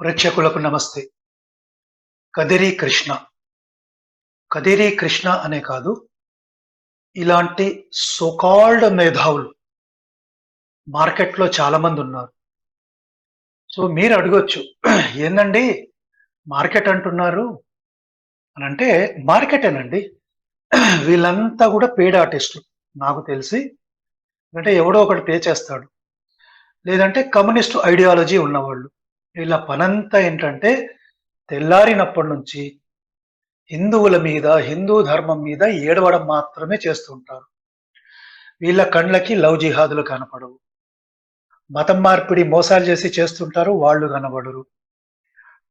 ప్రేక్షకులకు నమస్తే. కదిరి కృష్ణ. కదిరి కృష్ణ అనే కాదు ఇలాంటి సోకాల్డ్ మేధావులు మార్కెట్లో చాలామంది ఉన్నారు. సో మీరు అడగొచ్చు ఏందండి మార్కెట్ అంటున్నారు? అని అంటే మార్కెటేనండి వీళ్ళంతా కూడా పేడ్ ఆర్టిస్టులు నాకు తెలిసి. అంటే ఎవడో ఒకటి పే చేస్తాడు. లేదంటే కమ్యూనిస్ట్ ఐడియాలజీ ఉన్నవాళ్ళు. వీళ్ళ పనంతా ఏంటంటే తెల్లారినప్పటి నుంచి హిందువుల మీద హిందూ ధర్మం మీద ఏడవడం మాత్రమే చేస్తుంటారు వీళ్ళ కండ్లకి లవ్ జిహాదులు కనపడవు. మతం మార్పిడి మోసాలు చేసి చేస్తుంటారు వాళ్ళు కనబడరు.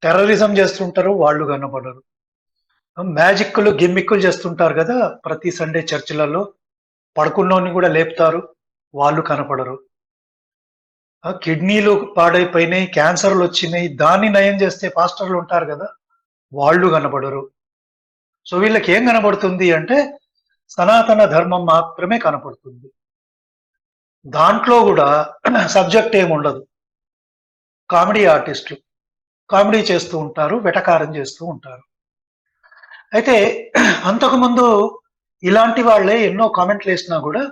టెర్రరిజం చేస్తుంటారు వాళ్ళు కనబడరు. మ్యాజిక్లు గిమ్మిక్కులు చేస్తుంటారు కదా ప్రతి సండే చర్చిలలో. పడుకున్నోని కూడా లేపుతారు వాళ్ళు కనపడరు. కిడ్నీలు పాడైపోయినాయి క్యాన్సర్లు వచ్చినాయి దాన్ని నయం చేస్తే పాస్టర్లు ఉంటారు కదా వాళ్ళు కనబడరు సో వీళ్ళకి ఏం కనబడుతుంది అంటే సనాతన ధర్మం మాత్రమే కనపడుతుంది. దాంట్లో కూడా సబ్జెక్ట్ ఏమి ఉండదు. కామెడీ ఆర్టిస్టులు కామెడీ చేస్తూ ఉంటారు వెటకారం చేస్తూ ఉంటారు. అయితే అంతకుముందు ఇలాంటి వాళ్ళే ఎన్నో కామెంట్లు వేసినా కూడా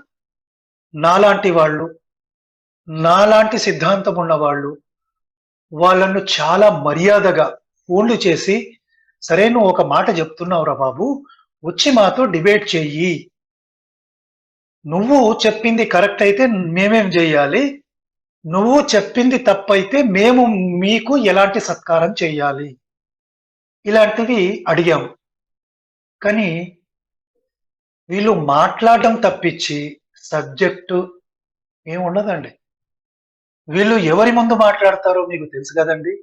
నాలాంటి వాళ్ళు నాలాంటి సిద్ధాంతం ఉన్న వాళ్ళు వాళ్ళను చాలా మర్యాదగా ఫోన్లు చేసి సరే నువ్వు ఒక మాట చెప్తున్నావురా బాబు వచ్చి మాతో డిబేట్ చెయ్యి. నువ్వు చెప్పింది కరెక్ట్ అయితే మేమేం చెయ్యాలి? నువ్వు చెప్పింది తప్పైతే మేము మీకు ఎలాంటి సత్కారం చెయ్యాలి? ఇలాంటివి అడిగాము కానీ వీళ్ళు మాట్లాడడం తప్పించి సబ్జెక్టు ఏమి ఉండదండి వీళ్ళు ఎవరి ముందు మాట్లాడతారో మీకు తెలుసు కదండి?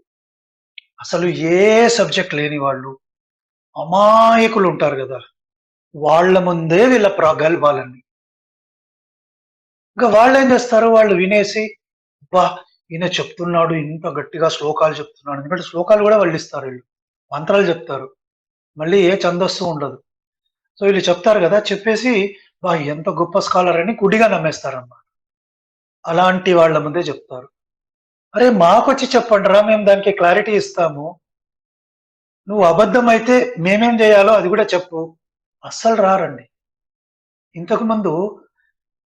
అసలు ఏ సబ్జెక్ట్ లేని వాళ్ళు అమాయకులు ఉంటారు కదా. వాళ్ళ ముందే వీళ్ళ ప్రగల్భాలన్నీ ఇంకా వాళ్ళు ఏం చేస్తారు? వాళ్ళు వినేసి బా ఈయన చెప్తున్నాడు ఇంత గట్టిగా శ్లోకాలు చెప్తున్నాడు. ఎందుకంటే శ్లోకాలు కూడా వాళ్ళు ఇస్తారు వీళ్ళు. మంత్రాలు చెప్తారు. మళ్ళీ ఏ ఛందస్సు ఉండదు. సో వీళ్ళు చెప్తారు కదా చెప్పేసి బా ఎంత గొప్ప స్కాలర్ అని గుడిగా నమ్మేస్తారమ్మా అలాంటి వాళ్ళ ముందే చెప్తారు. అరే మాకొచ్చి చెప్పండి రా మేము దానికి క్లారిటీ ఇస్తాము. నువ్వు అబద్ధం అయితే మేమేం చేయాలో అది కూడా చెప్పు. అస్సలు రారండి. ఇంతకు ముందు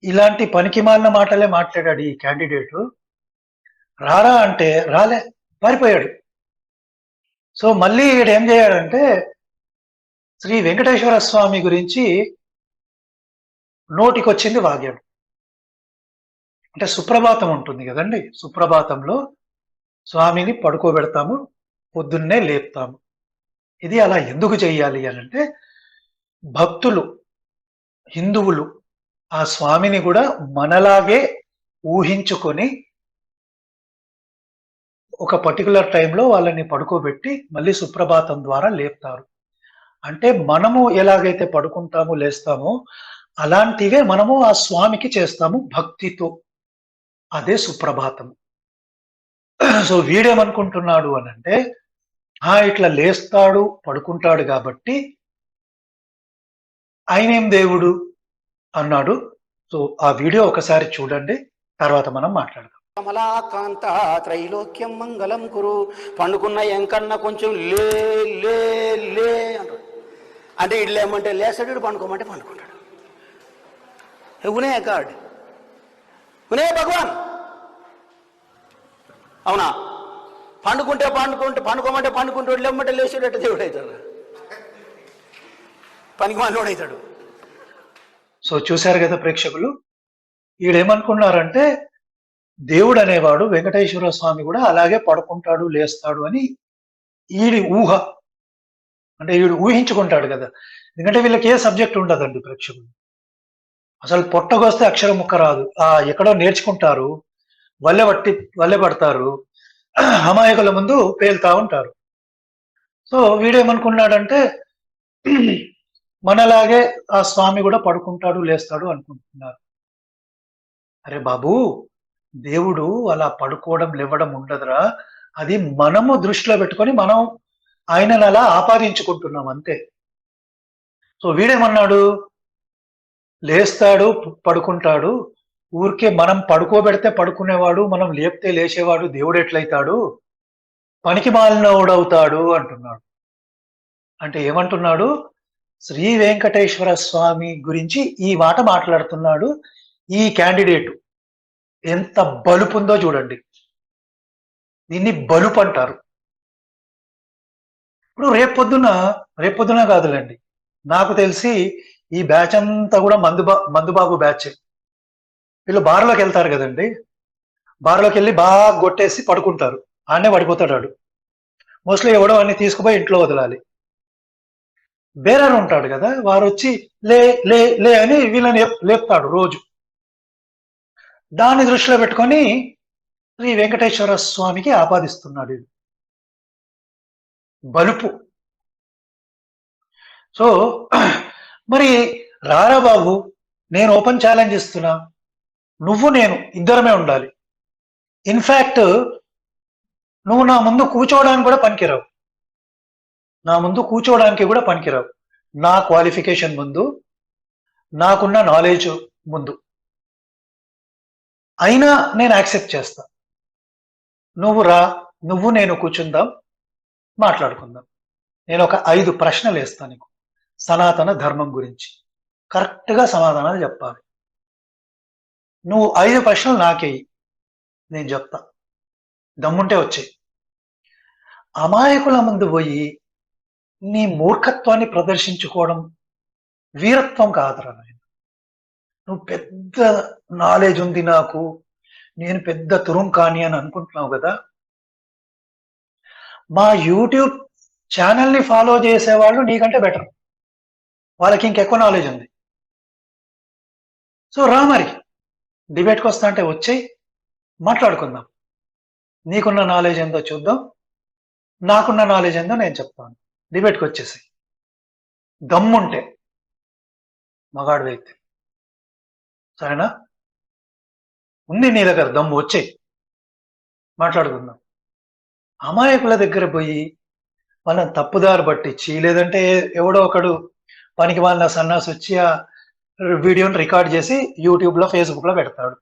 ఇలాంటి పనికిమాలిన మాటలే మాట్లాడాడు ఈ క్యాండిడేట్. రారా అంటే రాలే పారిపోయాడు. సో మళ్ళీ ఈడు ఏం చేయాడంటే శ్రీ వెంకటేశ్వర స్వామి గురించి నోటికొచ్చింది వాగాడు. అంటే సుప్రభాతం ఉంటుంది కదండి. సుప్రభాతంలో స్వామిని పడుకోబెడతాము పొద్దున్నే లేపుతాము. ఇది అలా ఎందుకు చేయాలి అని అంటే భక్తులు హిందువులు ఆ స్వామిని కూడా మనలాగే ఊహించుకొని ఒక పర్టికులర్ టైంలో వాళ్ళని పడుకోబెట్టి మళ్ళీ సుప్రభాతం ద్వారా లేపుతారు. అంటే మనము ఎలాగైతే పడుకుంటామో లేస్తామో అలాంటివే మనము ఆ స్వామికి చేస్తాము భక్తితో. అదే సుప్రభాతం. సో వీడేమనుకుంటున్నాడు అని అంటే ఆ ఇట్లా లేస్తాడు పడుకుంటాడు కాబట్టి ఆయనేం దేవుడు? అన్నాడు. సో ఆ వీడియో ఒకసారి చూడండి తర్వాత మనం మాట్లాడదాం. కమలాకాంత త్రైలోక్యం మంగళం కురు. పండుకున్న ఎంకన్న కొంచెం లే లే లే అంటాడు. అంటే ఇడ్లేమంటే లేమంటే పండుకోమంటే పండుకుంటాడు. ఉనే గాడ్. ఉనే భగవాన్! అవునా? పండుకుంటే పండుకుంటే పండుకోమంటే పండుకుంటాడు లేమంటే లేచేటట్టు దేవుడు అవుతాడు. పనికి మనలోడు అవుతాడు. సో చూశారు కదా ప్రేక్షకులు? ఈడేమనుకున్నారంటే దేవుడు అనేవాడు వెంకటేశ్వర స్వామి కూడా అలాగే పడుకుంటాడు లేస్తాడు అని ఈడి ఊహ. అంటే వీడు ఊహించుకుంటాడు కదా. ఎందుకంటే వీళ్ళకి ఏ సబ్జెక్ట్ ఉండదండి ప్రేక్షకులు. అసలు పొట్టకొస్తే అక్షరం ముక్క రాదు. ఆ ఎక్కడో నేర్చుకుంటారు. వల్లె పట్టి వల్లె పడతారు. అమాయకుల ముందు పేలుతా ఉంటారు. సో వీడేమనుకున్నాడంటే మనలాగే ఆ స్వామి కూడా పడుకుంటాడు లేస్తాడు అనుకుంటున్నారు. అరే బాబు దేవుడు అలా పడుకోవడం లేవడం ఉండదురా. అది మనము దృష్టిలో పెట్టుకొని మనం ఆయనను అలా ఆపాదించుకుంటున్నాం అంతే. సో వీడేమన్నాడు? లేస్తాడు పడుకుంటాడు. ఊరికే మనం పడుకోబెడితే పడుకునేవాడు మనం లేపితే లేచేవాడు దేవుడు ఎట్లయితాడు? పనికి మాలినవుడవుతాడు అంటున్నాడు. అంటే ఏమంటున్నాడు? శ్రీ వెంకటేశ్వర స్వామి గురించి ఈ మాట మాట్లాడుతున్నాడు ఈ క్యాండిడేట్. ఎంత బలుపు ఉందో చూడండి. దీన్ని బలుపు అంటారు. ఇప్పుడు రేపొద్దున రేపొద్దున కాదులేండి. నాకు తెలిసి ఈ బ్యాచ్ అంతా కూడా మందుబా మందుబాబు బ్యాచ్ వీళ్ళు బార్లోకి వెళ్తారు కదండి. బార్లోకి వెళ్ళి బాగా కొట్టేసి పడుకుంటారు. ఆడనే పడిపోతాడు వాడు మోస్ట్లీ ఎవడో అన్ని తీసుకుపోయి ఇంట్లో వదలాలి. బేరర్ ఉంటాడు కదా వారు వచ్చి లే లే లే అని వీళ్ళని లేపుతాడు రోజు. దాన్ని దృష్టిలో పెట్టుకొని శ్రీ వెంకటేశ్వర స్వామికి ఆపాదిస్తున్నాడు బలుపు. సో మరి రారా బాబు నేను ఓపెన్ ఛాలెంజ్ ఇస్తున్నా. నువ్వు నేను ఇద్దరమే ఉండాలి. ఇన్ఫాక్ట్ నువ్వు నా ముందు కూర్చోవడానికి కూడా పనికిరావు. నా ముందు కూర్చోవడానికి కూడా పనికిరావు. నా క్వాలిఫికేషన్ ముందు నాకున్న నాలెడ్జ్ ముందు. అయినా నేను యాక్సెప్ట్ చేస్తా. నువ్వు రా నువ్వు నేను కూర్చుందాం మాట్లాడుకుందాం. నేను ఒక ఐదు ప్రశ్నలు వేస్తాను నీకు. సనాతన ధర్మం గురించి. కరెక్ట్గా సమాధానాలు చెప్పాలి. నువ్వు ఐదు ప్రశ్నలు నాకేయి నేను చెప్తా. దమ్ముంటే వచ్చాయి అమాయకుల ముందు పోయి నీ మూర్ఖత్వాన్ని ప్రదర్శించుకోవడం వీరత్వం కాదురా నాయన. నువ్వు పెద్ద నాలెడ్జ్ ఉంది నాకు. నేను పెద్ద తురుం కాని అని అనుకుంటున్నావు కదా. మా యూట్యూబ్ ఛానల్ని ఫాలో చేసేవాళ్ళు నీకంటే బెటర్. వాళ్ళకి ఇంకెక్కువ నాలెడ్జ్ ఉంది. సో రా మరి. డిబేట్కి వస్తా అంటే వచ్చేయి మాట్లాడుకుందాం. నీకున్న నాలెడ్జ్ ఎంతో చూద్దాం. నాకున్న నాలెడ్జ్ ఏందో నేను చెప్తాను. డిబేట్కి వచ్చేసి. దమ్ముంటే మగాడు అయితే సరేనా? ఉంది నీ దగ్గర దమ్ము వచ్చేయి మాట్లాడుకుందాం. అమాయకుల దగ్గర పోయి వాళ్ళని తప్పుదారు పట్టించి లేదంటే ఎవడో ఒకడు పనికి వాళ్ళ సన్నాసి వచ్చి ఆ వీడియోని రికార్డ్ చేసి యూట్యూబ్లో ఫేస్బుక్లో పెడతాడు.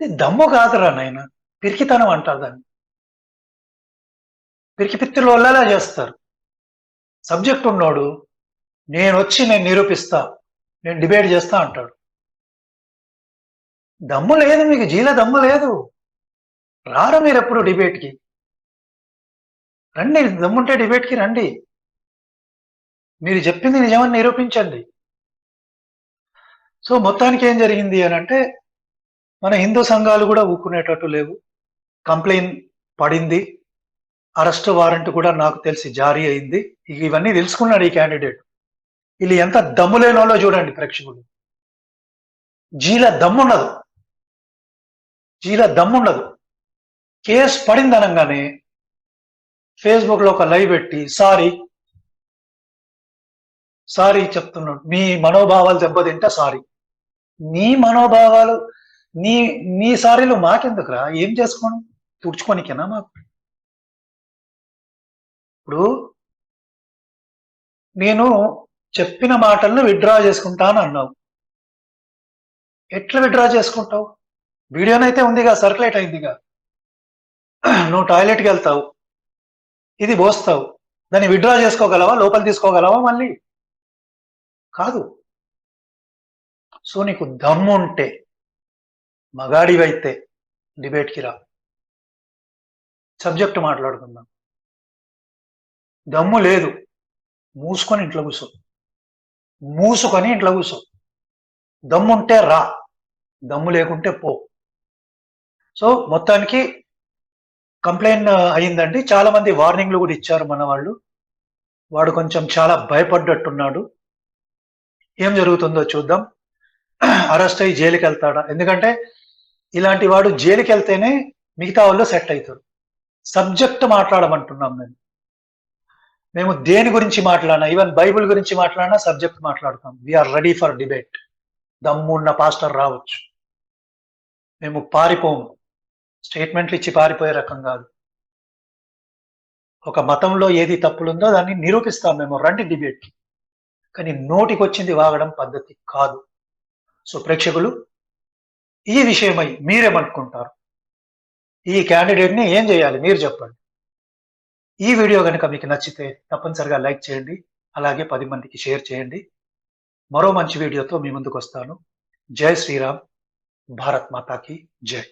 ఇది దమ్ము కాదురా నాయన. పిరికితనం అంటారు దాన్ని. పిరికి పిత్తుల చేస్తారు. సబ్జెక్ట్ ఉన్నోడు నేను వచ్చి నేను నిరూపిస్తా నేను డిబేట్ చేస్తా అంటాడు. దమ్ము లేదు మీకు జీల దమ్ము లేదు. రారు మీరు ఎప్పుడు డిబేట్కి? రండి దమ్ముంటే డిబేట్కి రండి. మీరు చెప్పింది నిజమని నిరూపించండి. సో మొత్తానికి ఏం జరిగింది అని అంటే మన హిందూ సంఘాలు కూడా ఊకునేటట్టు లేవు. కంప్లైంట్ పడింది. అరెస్ట్ వారెంట్ కూడా నాకు తెలిసి జారీ అయింది. ఇవన్నీ తెలుసుకున్నాడు ఈ క్యాండిడేట్. వీళ్ళు ఎంత దమ్ము లేని వాళ్ళో చూడండి ప్రేక్షకులు. జీల దమ్ముండదు జీల దమ్ముండదు కేసు పడింది అనగానే ఫేస్బుక్లో ఒక లైవ్ పెట్టి సారీ సారీ చెప్తున్నాడు. మీ మనోభావాలు దెబ్బతింటే సారీ. నీ మనోభావాలు నీ నీ సారీలు మాకెందుకురా? ఏం చేసుకోను? తుడుచుకోనికేనా మాకు? ఇప్పుడు నేను చెప్పిన మాటలను విత్డ్రా చేసుకుంటాను అన్నావు. ఎట్లా విత్డ్రా చేసుకుంటావు? వీడియోనైతే ఉందిగా సర్క్యులేట్ అయిందిగా. నువ్వు టాయిలెట్కి వెళ్తావు. ఇది పోస్తావు. దాన్ని విత్డ్రా చేసుకోగలవా? లోపల తీసుకోగలవా మళ్ళీ? కాదు. సో నీకు దమ్ము ఉంటే మగాడివైతే డిబేట్కి రా. సబ్జెక్ట్ మాట్లాడుకుందాం. దమ్ము లేదు. మూసుకొని ఇంట్లో కూర్చో మూసుకొని ఇంట్లో కూర్చో దమ్ముంటే రా. దమ్ము లేకుంటే పో. సో మొత్తానికి కంప్లైంట్ అయిందండి చాలా మంది వార్నింగ్లు కూడా ఇచ్చారు మన వాళ్ళు వాడు కొంచెం చాలా భయపడ్డట్టున్నాడు. ఏం జరుగుతుందో చూద్దాం. అరెస్ట్ అయ్యి జైలుకి వెళ్తాడా? ఎందుకంటే ఇలాంటి వాడు జైలుకి వెళ్తేనే మిగతా వాళ్ళు సెట్ అవుతారు. సబ్జెక్ట్ మాట్లాడమంటున్నాం మేము. మేము దేని గురించి మాట్లాడినా ఈవెన్ బైబిల్ గురించి మాట్లాడినా సబ్జెక్ట్ మాట్లాడతాం. We are ready for debate దమ్మున్న పాస్టర్ రావచ్చు. మేము పారిపోము. స్టేట్మెంట్లు ఇచ్చి పారిపోయే రకం కాదు. ఒక మతంలో ఏది తప్పులుందో దాన్ని నిరూపిస్తాం మేము. రండి డిబేట్కి. కానీ నోటికి వచ్చింది వాగడం పద్ధతి కాదు. సో ప్రేక్షకులు ఈ విషయమై మీరేమనుకుంటారు? ఈ క్యాండిడేట్ని ఏం చేయాలి? మీరు చెప్పండి. ఈ వీడియో కనుక మీకు నచ్చితే తప్పనిసరిగా లైక్ చేయండి అలాగే పది మందికి షేర్ చేయండి. మరో మంచి వీడియోతో మీ ముందుకు వస్తాను జై శ్రీరామ్. భారత్ మాతాకి జై.